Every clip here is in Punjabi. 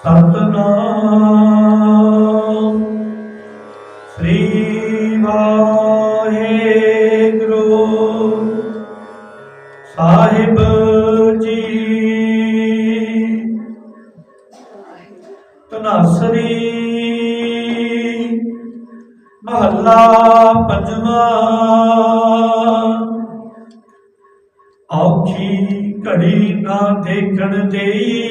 ਸਤਨਾਮ ਸ੍ਰੀ ਵਾਹਿਗੁਰੂ। ਸਾਹਿਬ ਜੀ। ਤਨਾਸਰੀ ਮਹੱਲਾ ਪੰਜਵਾਂ। ਔਖੀ ਘੜੀ ਨਾ ਦੇਖਣ ਦੇਈ।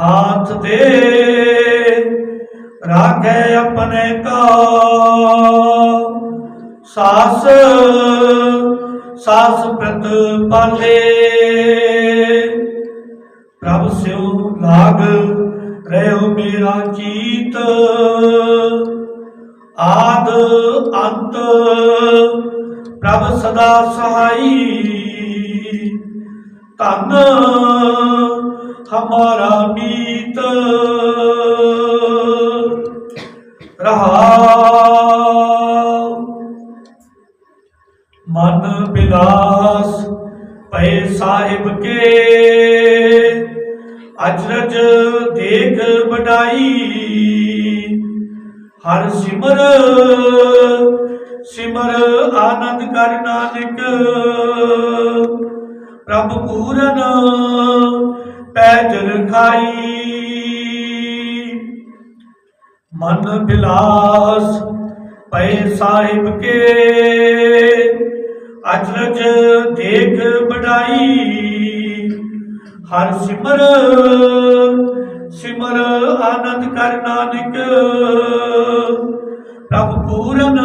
ਹਾਥ ਦੇ ਰਾਖੇ ਆਪਣੇ ਕਾ। ਸਾਸ ਸਾਸ ਪ੍ਰਤ ਪਾਲੇ। ਪ੍ਰਭ ਸਿਉ ਲਾਗ ਰਹਿਓ ਮੇਰਾ ਚੀਤ। ਆਦ ਅੰਤ ਪ੍ਰਭ ਸਦਾ ਸਹਾਈ। ਧੰਨ ਹਮਾਰਾ ਮੀਤ ਰਹਾ। ਮਨ ਬਿਲਾਸ ਪਏ ਸਾਹਿਬ ਕੇ, ਅਜਰਜ ਦੇਖ ਵਡਾਈ। ਹਰ ਸਿਮਰ ਸਿਮਰ ਆਨੰਦ ਕਰ ਨਾਨਕ, ਪ੍ਰਭ ਪੂਰਨ ਪੈਜ ਰਖਾਈ ਮਨ ਬਿਲਾਸ ਪਏ ਸਾਹਿਬ ਕੇ। ਅਜਰਜ ਦੇਖ ਬੜਾਈ ਹਰ ਸਿਮਰ ਸਿਮਰ ਆਨੰਦ ਕਰ ਨਾਨਕ। ਪ੍ਰਭ ਪੂਰਨ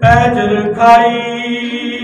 ਪੈਜ ਰਖਾਈ